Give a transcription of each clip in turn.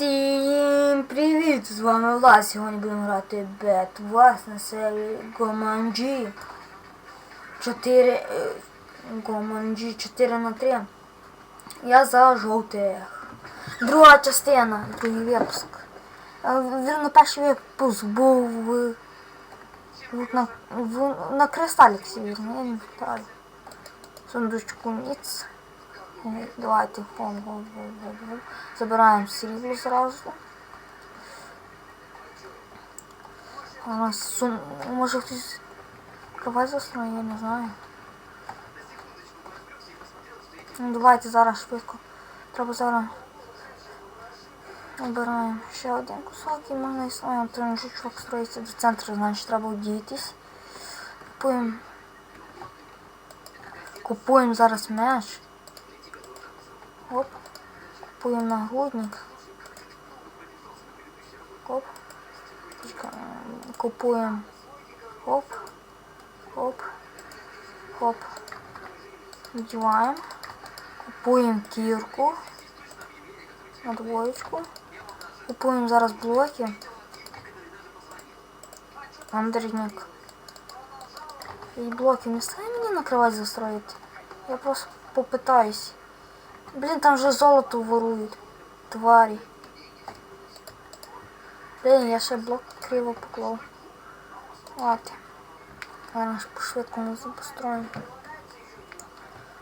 Всім привіт! З вами Влад. Сьогодні будемо грати Бет Влас на серії Гоманджі 4 е, Гоманджі 4 на 3. Я за жовтих. Друга частина, другий випуск. Е, Вірно, перший випуск був в, на, в, на кристаліксі, вірно. Сундучку ніц. Давайте хом. Забираємо срібло зразу. У нас сум... може хтось кровать застроє, я не знаю. Ну, давайте зараз швидко. Треба зараз. Обираємо ще один кусок і можна і своєму тренажучок строїться до центру, значить треба вдіятись. Купуємо. Купуємо зараз м'яч. Оп. Купуємо нагрудник. Оп. Купуємо. Оп. Оп. Оп. Вдіваємо. Купуємо кірку. На двоєчку. Купуємо зараз блоки. Андрійник. І блоки не стане мені на кровать застроїти. Я просто попитаюсь. Блін, там же золото ворують. Тварі. Блін, я ще блок криво поклав. Ладно. Зараз по-швидкому построїмо.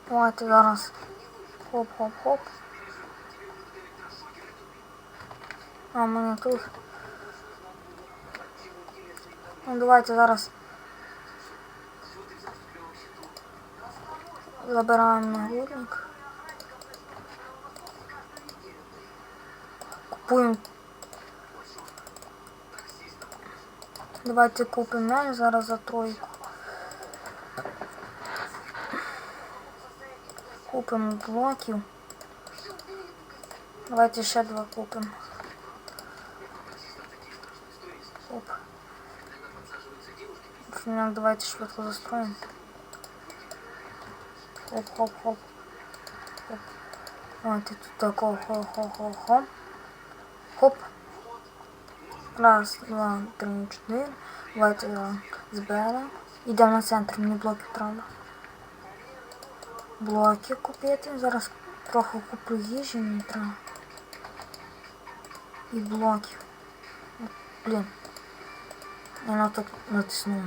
Давайте зараз. Хоп-хоп-хоп. А, в мене тут. Ну, давайте зараз. Забираємо нагрудник. Давайте купимо м'яч зараз за тройку. Купимо блоків. Давайте ще два купимо. Оп. Фіняк, давайте швидко застроїмо. Хоп-хоп-хоп. Хоп. Давайте тут такого хо-хо-хо-хо. Хоп. Раз, два, три, чотири. Давайте його зберемо. Йдемо на центр, мені блоки треба. Блоки купити. Зараз трохи куплю їжі мені треба. І блоків. От, Блін. Я на то натисну.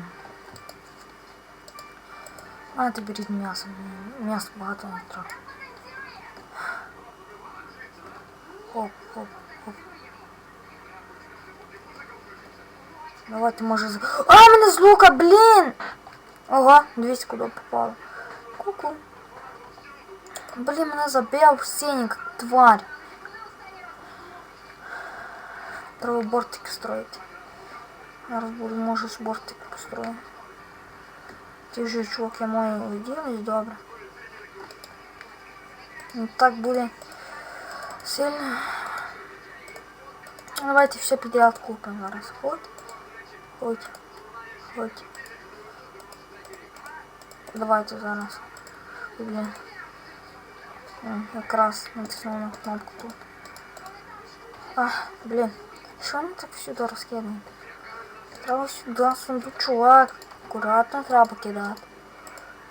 А, ти беріть м'ясо. Мені М'ясо багато не треба. Хоп, хоп, Давайте може з... А, мене з лука, блін! Ого, дивіться, куди попало. Ку-ку. Блін, мене забив синік, тварь. Треба бортики строїти. Зараз буду, може, з бортики построю. Ті вже чуваки мої виділись, добре. Ну, так буде сильно. Давайте все підряд купимо зараз. Хоть. Хоть. Хоть. Давайте зараз. Ой, Блін. М, Якраз натиснула на кнопку тут. А, блін. Що вони так всюди розкидають? Треба сюди сундучок. Акуратно треба кидати.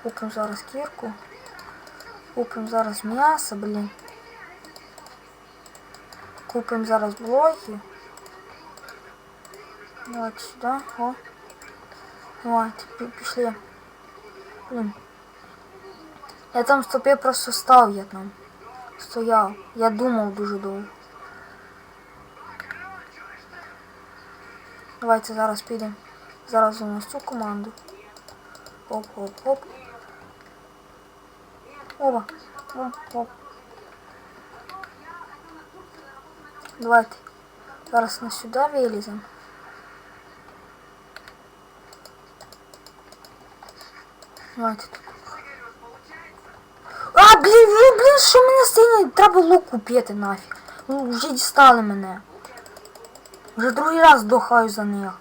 Купимо зараз кірку. Купимо зараз м'ясо, блін. Купимо зараз блоки. Давайте сюди. О. Давайте, пі- пішли. Блін. Я там стопі просто став, я там. Стояв. Я думав дуже довго. Давайте зараз підемо. Зараз у нас цю команду. Оп-оп-оп. Опа. Оп-оп. Давайте. Зараз на сюди виліземо. Тут. А, блін, ви, блін, що мене сині? Треба лук купити нафіг. Ну, вже дістали мене. Вже другий раз дохаю за них.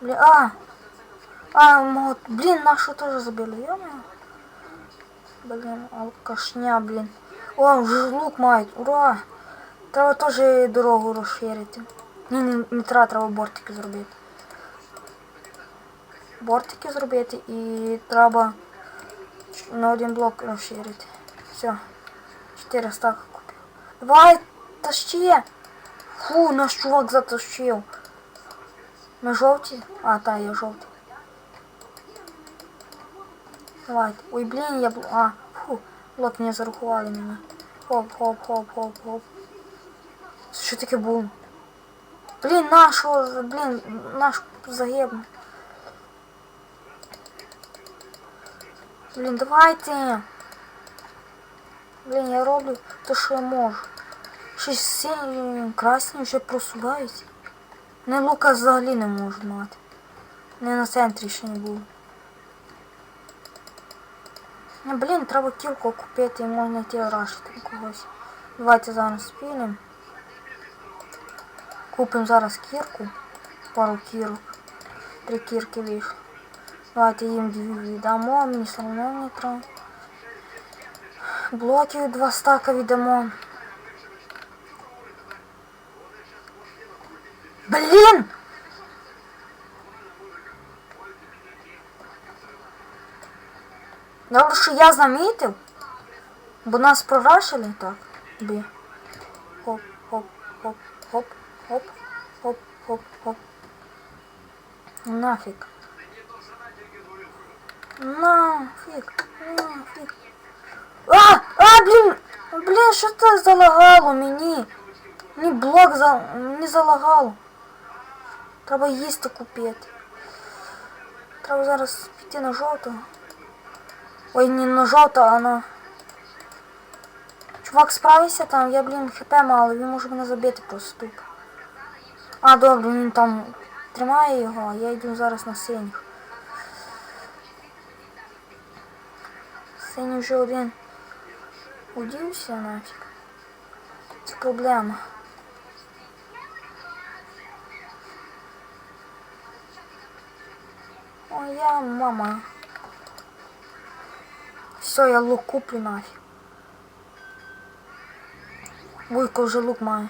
Бля, а! А, мот, блин, нашу тоже забили, ё Блин, алкашня, блин. О, уже лук мает, ура! Треба теж дорогу розширити. Ні, не, не треба, треба бортики зробити. Бортики зробити і треба на один блок розширити. Все. 4 стака купив. Давай, тащи! Фу, наш чувак затащив. Ми жовті? А, та, я жовтий. Давайте. Ой, блін, я бл... А, фу, блок не зарахували мені. Хоп, хоп, хоп, хоп, хоп. Що таке було? Блін, нашого, блін, наш загибне. Блін, давайте. Блін, я роблю те, що я можу. Щось сині, красні вже просуваються. Не лука взагалі не можу мати. Не на центрі ще не було. Ну, блін, треба кілку купити і можна йти рашити когось. Давайте зараз спілимо. Купимо зараз кірку. Пару кірок. Три кірки вийшло. Давайте їм віддамо, мені одно не треба. Блоків два стака віддамо. Блін! Добре, що я замітив, бо нас прорашили так. Бі. Хоп, хоп, хоп, хоп, хоп, хоп, хоп, хоп. Нафіг. Нафіг, нафіг. А! А, блін! Блін, що це залагало мені? Мені блок за... не залагало. Треба їсти купити. Треба зараз піти на жовту. Ой, не на жовту, а на... Чувак, справився там, я, блін, хп мало, він може мене забити просто. А, добре, він там тримає його, а я йду зараз на синіх. Синій вже один удівся нафіг. Це проблема. Моя мама. Все, я лук куплю нафиг. Вуйко вже лук має.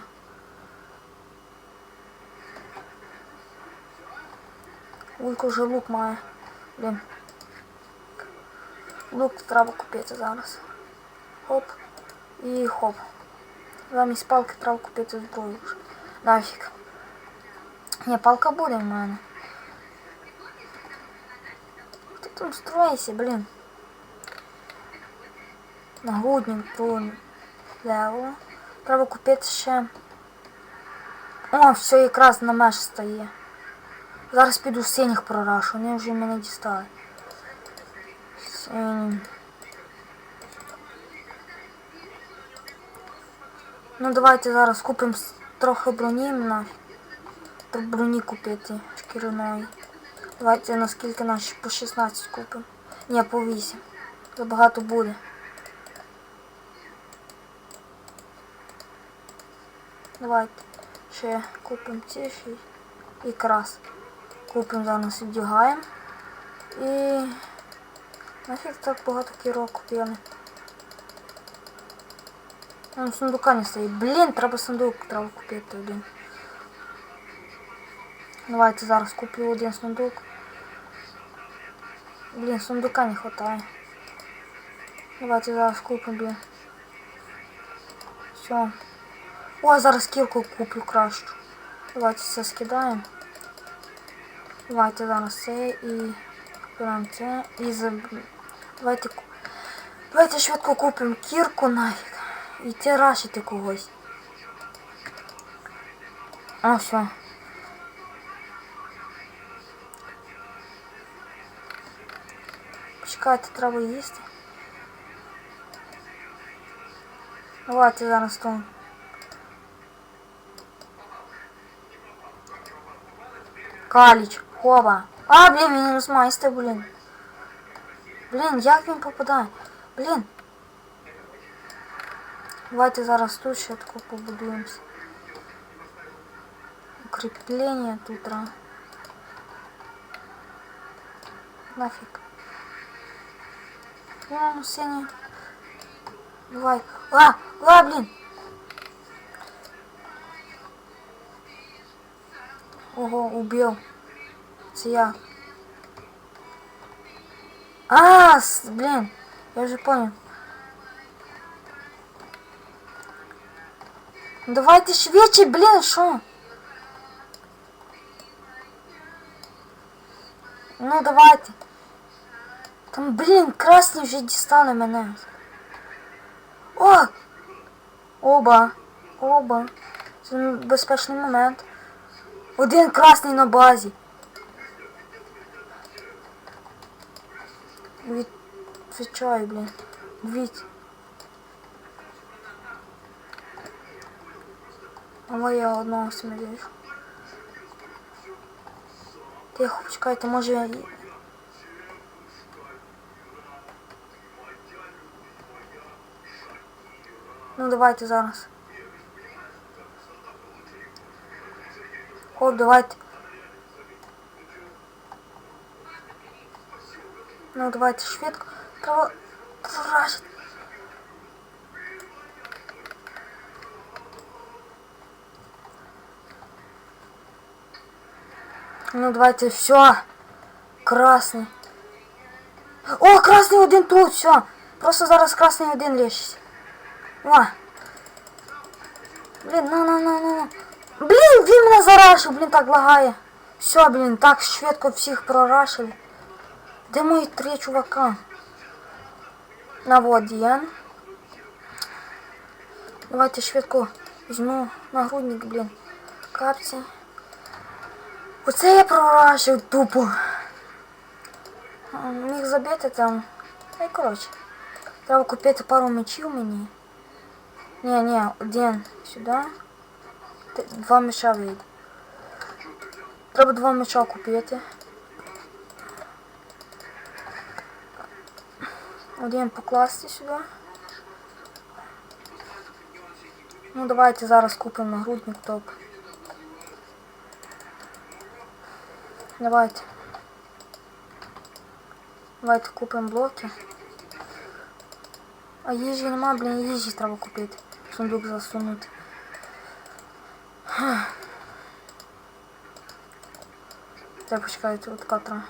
Вуйко вже лук має. Блін. Лук треба купити зараз. Хоп. І хоп. Замість палки треба купити зброю. Нафіг. Ні, палка буде в мене. Хто там строїться, блін? Нагрудник, трон. Лево. Треба купити ще. О, все якраз на меж стає. Зараз піду синіх прорашу, вони вже мене дістали. Сині. Ну давайте зараз купимо трохи броні. Треба броні купити шкіряної. Давайте наскільки наші по 16 купимо. Ні, по 8. Забагато буде. Давайте ще купимо ці ще і крас. Купимо зараз вдягаємо. І нафіг так багато кірок купили. Там сундука не стоїть. Блін, треба сундук треба купити один. Давайте зараз куплю один сундук. Блін, сундука не хватає. Давайте зараз купимо, блін. Все. О, зараз кілку куплю кращу. Давайте це скидаємо. Давайте зараз це і беремо це і заб... Давайте ку- Давайте швидко купимо кірку нафіг. І це рашити когось. А, все. Почекайте, треба їсти. Давайте зараз то. Каліч, хоба. А, блін, він розмайсте, блін. Блин, як він попадає? Блін. Давайте зараз тут ще таку побудуємося. Укріплення тут. А. Нафіг. Ну, синий. Давай. А, а, блін. Ого, убил. Це я. А, с- блін, я вже понял. Ну, Давайте швидше, блін, що? Ну давайте. Там, блін, красні вже дістали мене. О! Оба. Оба. Це безпечний момент. Один красний на базі. Відвічаю, блін. Дивіться. Але я одного смілившу. Тихо, почекайте, може я... і- Ну давайте зараз. Хоп, давайте. Ну давайте швидко. Треба прорашити. Ну давайте все. Красний. О, красний один тут, все. Просто зараз красний один лишиться. О. Блін, на на на на на. Блін, він мене зарашив, блін, так лагає. Все, блін, так швидко всіх прорашили. Де мої три чувака? На водіян. Давайте швидко візьму нагрудник, блін. Капці. Оце я прорашив тупо. А, Міг забити там. Ай, коротше. Треба купити пару мечів мені. Ні, ні, один сюди. Т- Два меча вийде. Треба два меча купити. Один покласти сюди. Ну давайте зараз купимо нагрудник топ. Давайте. Давайте купимо блоки. А їжі нема, блін, їжі треба купити. В Сундук засунути. Треба почекайте от катра.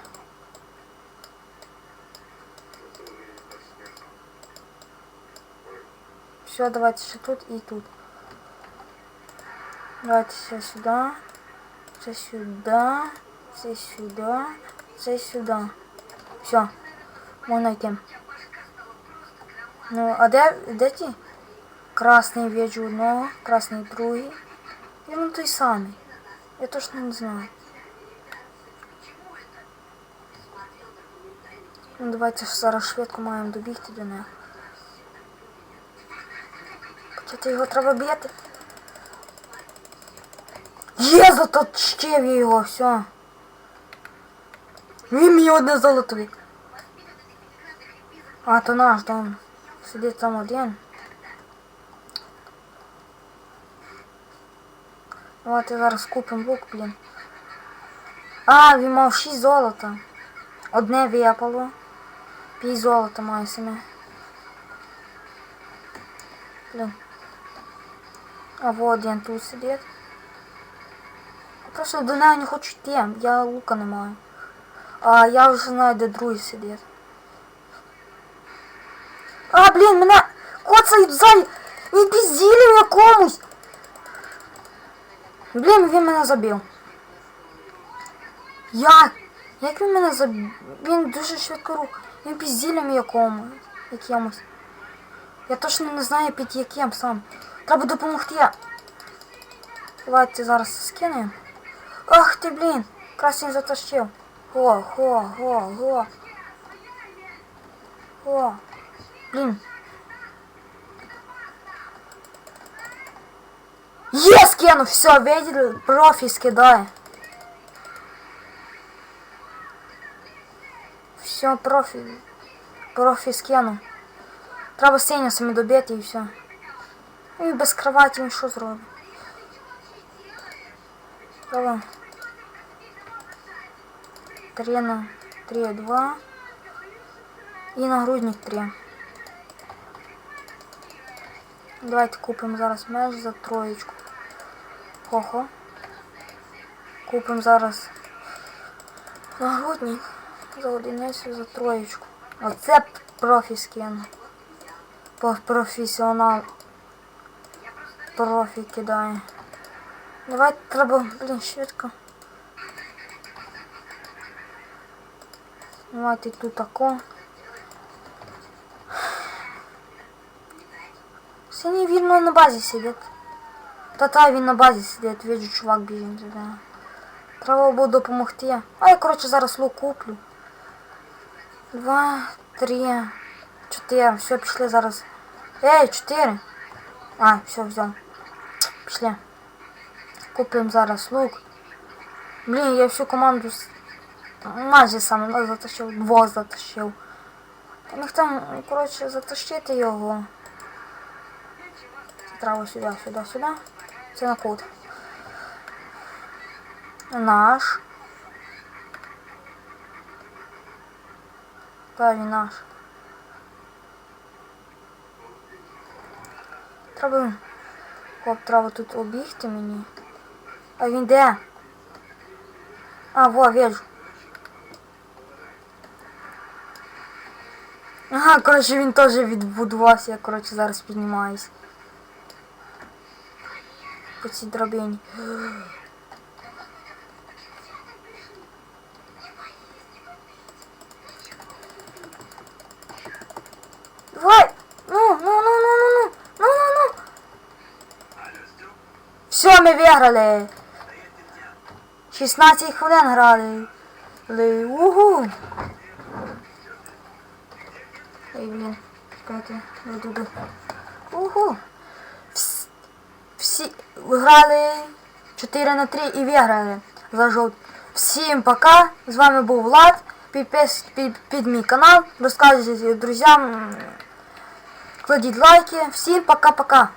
Все, давайте ще тут і тут. Давайте все сюди. Це сюди. Це сюди. Це сюди. Все. Можна йти. Ну, а де, де ті? Красний в'їжджу одного, красний другий. Він той самий. Я точно не знаю. Ну, давайте ж зараз швидко маємо добігти до нього. Почати його треба б'яти. Є, заточив його, все. Він мені одне золотові. А, то наш дом. Сидить там один. Давайте зараз купимо лук, блін. А, він мав 6 золота. Одне випало. 5 золота має саме. Блін. А вот один тут сидить. Просто до неї не хочу йти, я лука не маю. А я вже знаю, де другий сидить. А, блін, мене коцають ззаді. Він пізділів якомусь. Блін, він мене забив. Як? Як він мене забив? Він дуже швидко рух. Він пізділем якому. Якимось. Я точно не знаю під яким сам. Треба допомогти. Давайте зараз скинемо. Ах ти, блін. Красень затащив. Го, го, го, го. Го. Блін. Є, скинув, все, видели, профі скидає. Все, профі. Профі скинув. Треба синю самі добити і все. Ну і без кроваті він що зробить? Треба. Три на три, два. І нагрудник три. Давайте купимо зараз меч за троєчку. Хо-хо. Купимо зараз нагрудник за одиницю за троєчку. Оце профі скин. Професіонал. Профі кидає. Давай треба, блін, швидко. Давайте тут тако. Синій вірно на базі сидить. Та та він на базі сидить, виджу, чувак біжить туди. Треба було допомогти. А я, коротше, зараз лук куплю. Два, три, чотири. Все, пішли зараз. Ей, чотири. А, все, взяв. Пішли. Купимо зараз лук. Блін, я всю команду с- майже сам ну, затащив, двох затащив. Та міг там, коротше, затащити його. Це Треба сюди, сюди, сюди. Це на кут. Наш. Та він наш. Треба. Хоп, треба тут обігти мені. А він де? А, во, вижу. Ага, коротше, він теж відбудувався, я, коротше, зараз піднімаюсь. По цій драбині. Все, ми виграли. 16 хвилин грали. Ли- Угу. Ей, блін, чекайте, я туди. Угу. Вс- Всі грали 4 на 3 і виграли за жовт. Всім пока. З вами був Влад. Підписуйтесь під, під мій канал, розказуйте друзям, кладіть лайки. Всім пока-пока.